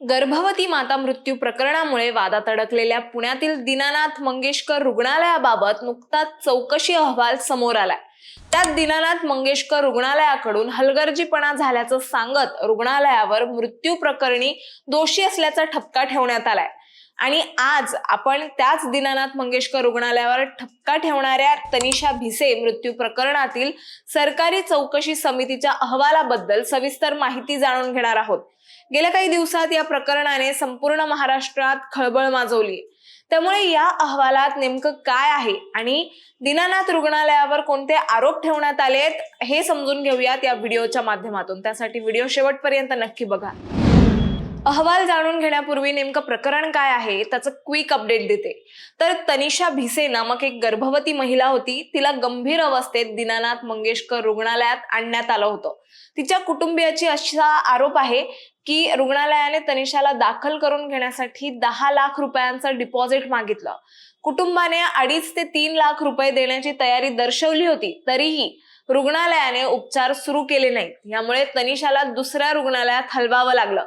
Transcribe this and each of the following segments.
गर्भवती माता मृत्यू प्रकरणामुळे वादात अडकलेल्या पुण्यातील दीनानाथ मंगेशकर रुग्णालयाबाबत नुकताच चौकशी अहवाल समोर आलाय. त्यात दीनानाथ मंगेशकर रुग्णालयाकडून हलगर्जीपणा झाल्याचं सांगत रुग्णालयावर मृत्यू प्रकरणी दोषी असल्याचा ठपका ठेवण्यात आलाय. आणि आज आपण त्याच दीनानाथ मंगेशकर रुग्णालयावर ठपका ठेवणाऱ्या तनिषा भिसे मृत्यू प्रकरणातील सरकारी चौकशी समितीच्या अहवालाबद्दल सविस्तर माहिती जाणून घेणार आहोत. गेल्या काही दिवसात या प्रकरणाने संपूर्ण महाराष्ट्रात खळबळ माजवली. त्यामुळे या अहवालात नेमकं काय आहे आणि दीनानाथ रुग्णालयावर कोणते आरोप ठेवण्यात आलेत हे समजून घेऊयात या व्हिडिओच्या माध्यमातून. त्यासाठी व्हिडिओ शेवटपर्यंत नक्की बघा. अहवाल जाणून घेण्यापूर्वी नेमकं प्रकरण काय आहे त्याचं क्विक अपडेट देते. तर तनिषा भिसे नामक एक गर्भवती महिला होती. तिला गंभीर अवस्थेत दीनानाथ मंगेशकर रुग्णालयात आणण्यात आलं होतं. तिच्या कुटुंबियाची असा आरोप आहे की रुग्णालयाने तनिषाला दाखल करून घेण्यासाठी दहा लाख रुपयांचं डिपॉझिट मागितलं. कुटुंबाने अडीच ते तीन लाख रुपये देण्याची तयारी दर्शवली होती तरीही रुग्णालयाने उपचार सुरू केले नाहीत. यामुळे तनिषाला दुसऱ्या रुग्णालयात हलवावं लागलं.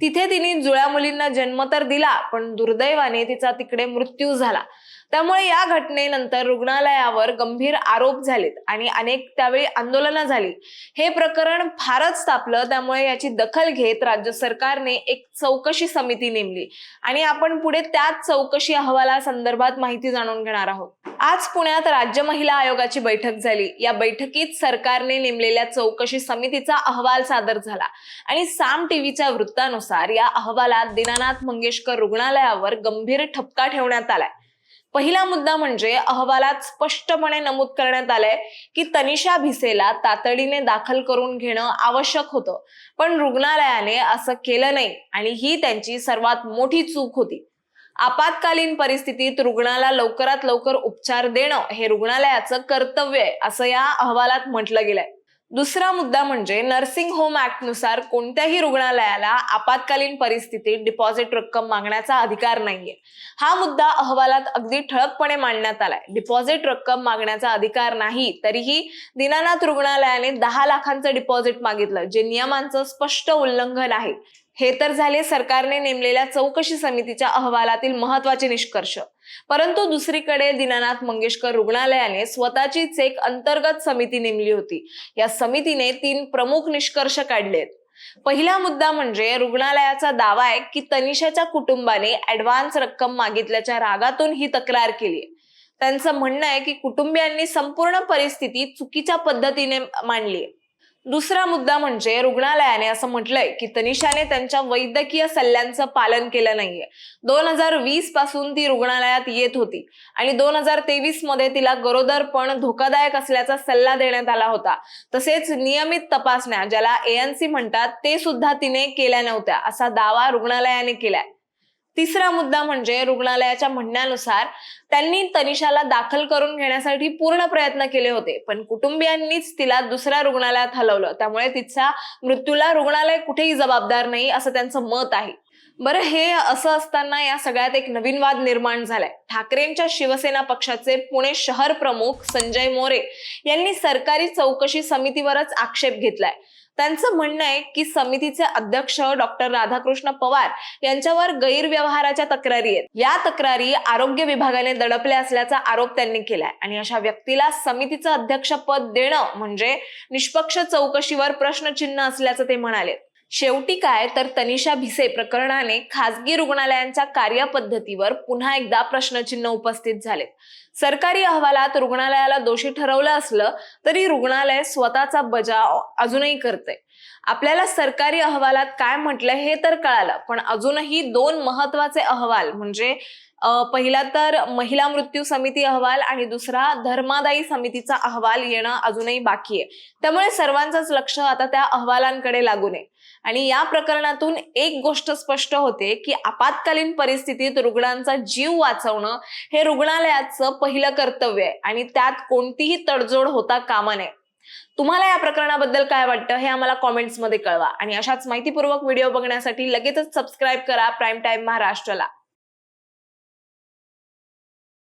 तिथे तिने जुळ्या मुलींना जन्म तर दिला पण दुर्दैवाने तिचा तिकडे मृत्यू झाला. त्यामुळे या घटनेनंतर रुग्णालयावर गंभीर आरोप झालेत आणि अनेक त्यावेळी आंदोलनं झाली. हे प्रकरण फारच तापलं त्यामुळे याची दखल घेत राज्य सरकारने एक चौकशी समिती नेमली. आणि आपण पुढे त्याच चौकशी अहवाला संदर्भात माहिती जाणून घेणार आहोत. आज पुण्यात राज्य महिला आयोगाची बैठक झाली. या बैठकीत सरकारने नेमलेल्या चौकशी समितीचा अहवाल सादर झाला. आणि साम टीव्हीच्या वृत्तानुसार या अहवालात दीनानाथ मंगेशकर रुग्णालयावर गंभीर ठपका ठेवण्यात आलाय. पहिला मुद्दा म्हणजे अहवालात स्पष्टपणे नमूद करण्यात आलंय की तनिषा भिसेला तातडीने दाखल करून घेणं आवश्यक होतं. पण रुग्णालयाने असं केलं नाही आणि ही त्यांची सर्वात मोठी चूक होती. आपत्कालीन परिस्थितीत रुग्णाला लवकरात लवकर उपचार देणं हे रुग्णालयाचं कर्तव्य आहे असं या अहवालात म्हटलं गेलंय. दुसरा मुद्दा म्हणजे नर्सिंग होम ऍक्टनुसार कोणत्याही रुग्णालयाला आपत्कालीन परिस्थितीत डिपॉझिट रक्कम मागण्याचा अधिकार नाहीये. हा मुद्दा अहवालात अगदी ठळकपणे मांडण्यात आलाय. डिपॉझिट रक्कम मागण्याचा अधिकार नाही तरीही दीनानाथ रुग्णालयाने दहा लाखांचं डिपॉझिट मागितलं जे नियमांचं स्पष्ट उल्लंघन आहे. हे तर झाले सरकारने नेमलेल्या चौकशी समितीच्या अहवालातील महत्त्वाचे निष्कर्ष. परंतु दुसरीकडे दीनानाथ मंगेशकर रुग्णालयाने स्वतःचीच एक अंतर्गत समिती नेमली होती. या समितीने तीन प्रमुख निष्कर्ष काढलेत. पहिला मुद्दा म्हणजे रुग्णालयाचा दावा आहे की तनिषाच्या कुटुंबाने ऍडव्हान्स रक्कम मागितल्याच्या रागातून ही तक्रार केली त्यांचं म्हणणं आहे की कुटुंबियांनी संपूर्ण परिस्थिती चुकीच्या पद्धतीने मांडली दुसरा मुद्दा म्हणजे रुग्णालयाने असं म्हटलंय की तनिषाने त्यांच्या वैद्यकीय सल्ल्यांचं पालन केलं नाहीये. दोन हजार वीसपासून ती रुग्णालयात येत होती आणि दोन हजार तेवीसमध्ये तिला गरोदरपण धोकादायक असल्याचा सल्ला देण्यात आला होता. तसेच नियमित तपासण्या ज्याला एएनसी म्हणतात ते सुद्धा तिने केल्या नव्हत्या असा दावा रुग्णालयाने केलाय. तिसरा मुद्दा म्हणजे रुग्णालयाच्या म्हणण्यानुसार त्यांनी तनिषाला दाखल करून घेण्यासाठी पूर्ण प्रयत्न केले होते. पण कुटुंबियांनीच तिला दुसऱ्या रुग्णालयात हलवलं. त्यामुळे तिचा मृत्यूला रुग्णालय कुठेही जबाबदार नाही असं त्यांचं मत आहे. बरं हे असं असताना या सगळ्यात एक नवीन वाद निर्माण झालाय. ठाकरेंच्या शिवसेना पक्षाचे पुणे शहर प्रमुख संजय मोरे यांनी सरकारी चौकशी समितीवरच आक्षेप घेतलाय. त्यांचं म्हणणं आहे की समितीचे अध्यक्ष डॉक्टर राधाकृष्ण पवार यांच्यावर गैरव्यवहाराच्या तक्रारी आहेत. या तक्रारी आरोग्य विभागाने दडपल्या असल्याचा आरोप त्यांनी केलाय. आणि अशा व्यक्तीला समितीचं अध्यक्षपद देणं म्हणजे निष्पक्ष चौकशीवर प्रश्नचिन्ह असल्याचं ते म्हणाले. शेवटी काय? तर तनिषा भिसे प्रकरणाने खासगी रुग्णालयांच्या कार्यपद्धतीवर पुन्हा एकदा प्रश्नचिन्ह उपस्थित झालेत. सरकारी अहवालात रुग्णालयाला दोषी ठरवलं असलं तरी रुग्णालय स्वतःचा बजाव अजूनही करते आपल्याला सरकारी अहवालात काय म्हटलं हे तर कळालं पण अजूनही दोन महत्त्वाचे अहवाल म्हणजे पहिला तर महिला मृत्यू समिती अहवाल आणि दुसरा धर्मादायी समितीचा अहवाल येणं अजूनही बाकी आहे. त्यामुळे सर्वांचंच लक्ष आता त्या अहवालांकडे लागू नये आणि या प्रकरणातून एक गोष्ट स्पष्ट होते की आपत्कालीन परिस्थितीत रुग्णांचा जीव वाचवणं हे रुग्णालयाचं पहिलं कर्तव्य आहे आणि त्यात कोणतीही तडजोड होता कामा नये. तुम्हाला या प्रकरणाबद्दल काय वाटतं हे आम्हाला कॉमेंट्समध्ये कळवा. आणि अशाच माहितीपूर्वक व्हिडिओ बघण्यासाठी लगेचच सबस्क्राईब करा प्राईम टाइम महाराष्ट्राला.